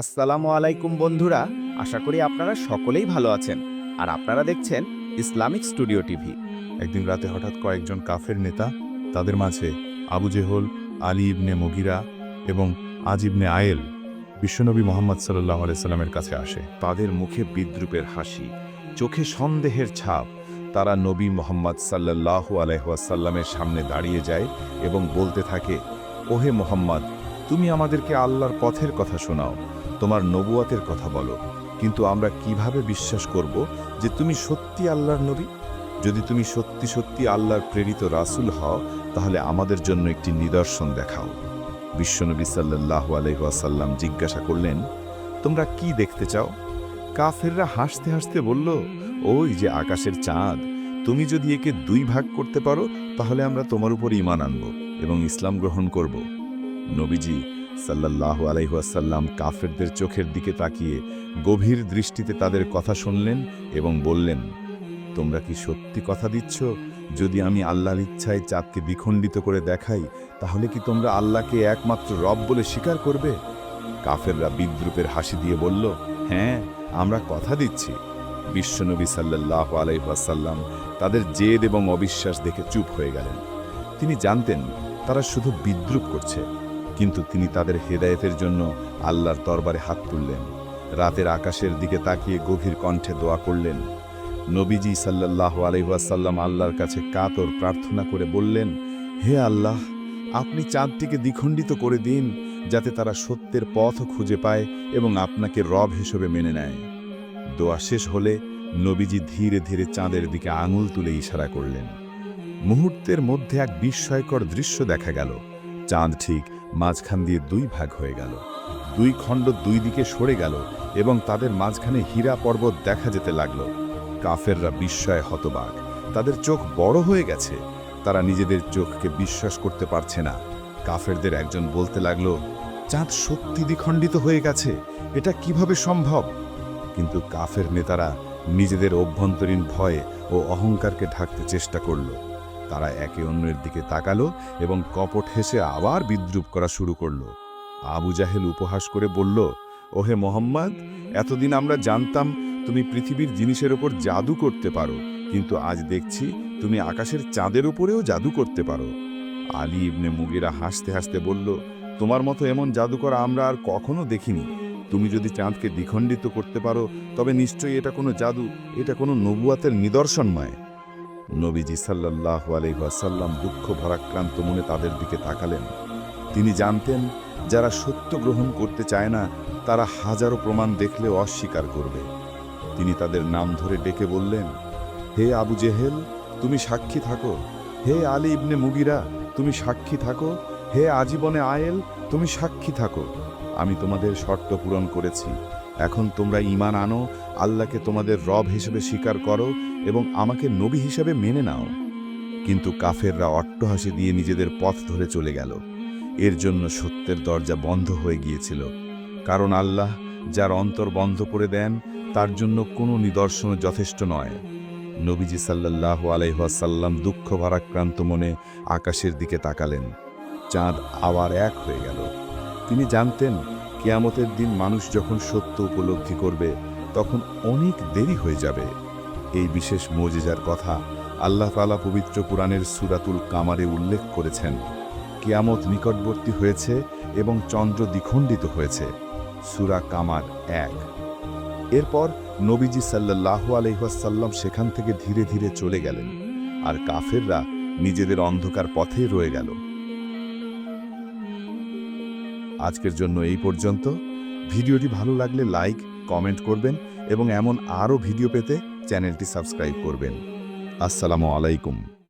আসসালামু আলাইকুম বন্ধুরা, আশা করি আপনারা সকলেই ভালো আছেন। আর আপনারা দেখছেন ইসলামিক স্টুডিও টিভি। একদিন রাতে হঠাৎ কয়েকজন কাফের নেতা, তাদের মাঝে আবু জেহল, আলী ইবনে মগিরা এবং আজ ইবনে আয়েল বিশ্বনবী মোহাম্মদ সাল্লাহ আলাইসাল্লামের কাছে আসে। তাদের মুখে বিদ্রুপের হাসি, চোখে সন্দেহের ছাপ। তারা নবী মোহাম্মদ সাল্লাল্লাহু আলহাসাল্লামের সামনে দাঁড়িয়ে যায় এবং বলতে থাকে, ওহে মোহাম্মদ, তুমি আমাদেরকে আল্লাহর পথের কথা শোনাও। তোমার নবুয়াতের কথা বলো। কিন্তু আমরা কীভাবে বিশ্বাস করব যে তুমি সত্যি আল্লাহর নবী? যদি তুমি সত্যি সত্যি আল্লাহর প্রেরিত রাসূল হও, তাহলে আমাদের জন্য একটি নিদর্শন দেখাও। বিশ্বনবী সাল্লাল্লাহু আলহাসাল্লাম জিজ্ঞাসা করলেন, তোমরা কি দেখতে চাও? কাফেররা হাসতে হাসতে বলল, ওই যে আকাশের চাঁদ। তুমি যদি একে দুই ভাগ করতে পারো, তাহলে আমরা তোমার উপর ইমান আনব এবং ইসলাম গ্রহণ করব। নবীজি সাল্লাল্লাহু আলাইহাসাল্লাম কাফেরদের চোখের দিকে তাকিয়ে গভীর দৃষ্টিতে তাদের কথা শুনলেন এবং বললেন, তোমরা কি সত্যি কথা দিচ্ছ? যদি আমি আল্লাহর ইচ্ছায় চাঁদকে বিখণ্ডিত করে দেখাই, তাহলে কি তোমরা আল্লাহকে একমাত্র রব বলে স্বীকার করবে? কাফেররা বিদ্রুপের হাসি দিয়ে বলল হ্যাঁ আমরা কথা দিচ্ছি। বিশ্বনবী সাল্লাহ আলাইসাল্লাম তাদের জেদ এবং অবিশ্বাস দেখে চুপ হয়ে গেলেন। তিনি জানতেন, তারা শুধু বিদ্রুপ করছে। কিন্তু তিনি তাদের হেদায়েতের জন্য আল্লাহর দরবারে হাত তুললেন। রাতের আকাশের দিকে তাকিয়ে গভীর কণ্ঠে দোয়া করলেন। নবীজি সাল্লাহ আলাইসাল্লাম আল্লাহর কাছে কাতর প্রার্থনা করে বললেন, হে আল্লাহ, আপনি চাঁদটিকে দ্বিখণ্ডিত করে দিন, যাতে তারা সত্যের পথ খুঁজে পায় এবং আপনাকে রব হিসেবে মেনে নেয়। দোয়া শেষ হলে নবীজি ধীরে ধীরে চাঁদের দিকে আঙুল তুলে ইশারা করলেন। মুহূর্তের মধ্যে এক বিস্ময়কর দৃশ্য দেখা গেল। চাঁদ ঠিক মাঝখান দিয়ে দুই ভাগ হয়ে গেল। দুই খণ্ড দুই দিকে সরে গেল এবং তাদের মাঝখানে হীরা পর্বত দেখা যেতে লাগল। কাফেররা বিস্ময়ে হতবাক। তাদের চোখ বড় হয়ে গেছে। তারা নিজেদের চোখকে বিশ্বাস করতে পারছে না। কাফেরদের একজন বলতে লাগল, চাঁদ সত্যি দ্বিখণ্ডিত হয়ে গেছে। এটা কীভাবে সম্ভব? কিন্তু কাফের নেতারা নিজেদের অভ্যন্তরীণ ভয়ে ও অহংকারকে ঢাকতে চেষ্টা করল। তারা একে অন্যের দিকে তাকালো এবং কপট হেসে আবার বিদ্রুপ করা শুরু করল। আবু জাহেল উপহাস করে বলল, ওহে মোহাম্মদ, এতদিন আমরা জানতাম তুমি পৃথিবীর জিনিসের ওপর জাদু করতে পারো, কিন্তু আজ দেখছি তুমি আকাশের চাঁদের উপরেও জাদু করতে পারো। আলী ইবনে মুগিরা হাসতে হাসতে বলল, তোমার মতো এমন জাদুকর আমরা আর কখনো দেখিনি। তুমি যদি চাঁদকে দ্বিখণ্ডিত করতে পারো, তবে নিশ্চয়ই এটা কোনো জাদু, এটা কোনো নবুয়াতের নিদর্শনময়। নবীজি সাল্লাহ আলহাসাল্লাম দুঃখ ভরাক্রান্ত মনে তাদের দিকে তাকালেন। তিনি জানতেন, যারা সত্য গ্রহণ করতে চায় না, তারা হাজারো প্রমাণ দেখলেও অস্বীকার করবে। তিনি তাদের নাম ধরে ডেকে বললেন, হে আবু জেহেল, তুমি সাক্ষী থাকো। হে আলী ইবনে মুগিরা, তুমি সাক্ষী থাকো। হে আজীবনে আয়েল, তুমি সাক্ষী থাকো। আমি তোমাদের শর্ত পূরণ করেছি। এখন তোমরা ইমান আনো, আল্লাহকে তোমাদের রব হিসেবে স্বীকার করো এবং আমাকে নবী হিসেবে মেনে নাও। কিন্তু কাফেররা অট্টহাসি দিয়ে নিজেদের পথ ধরে চলে গেল। এর জন্য সত্যের দরজা বন্ধ হয়ে গিয়েছিল। কারণ আল্লাহ যার অন্তর বন্ধ করে দেন, তার জন্য কোনো নিদর্শন যথেষ্ট নয়। নবীজি সাল্লাহ আলাইহাসাল্লাম দুঃখ ভারাক্রান্ত মনে আকাশের দিকে তাকালেন। চাঁদ আবার এক হয়ে গেল। তিনি জানতেন কেয়ামতের দিন মানুষ যখন সত্য উপলব্ধি করবে, তখন অনেক দেরি হয়ে যাবে। এই বিশেষ মজেজার কথা আল্লাহ তালা পবিত্র পুরাণের সুরাতুল কামারে উল্লেখ করেছেন। কেয়ামত নিকটবর্তী হয়েছে এবং চন্দ্র দ্বিখণ্ডিত হয়েছে। সুরা কামার এক। এরপর নবীজি সাল্লাহু আলহাসাল্লাম সেখান থেকে ধীরে ধীরে চলে গেলেন। আর কাফেররা নিজেদের অন্ধকার পথে রয়ে গেল। আজকের জন্য এই পর্যন্ত। ভিডিওটি ভালো লাগলে লাইক, কমেন্ট করবেন এবং এমন আরও ভিডিও পেতে চ্যানেলটি সাবস্ক্রাইব করবেন। আসসালামু আলাইকুম।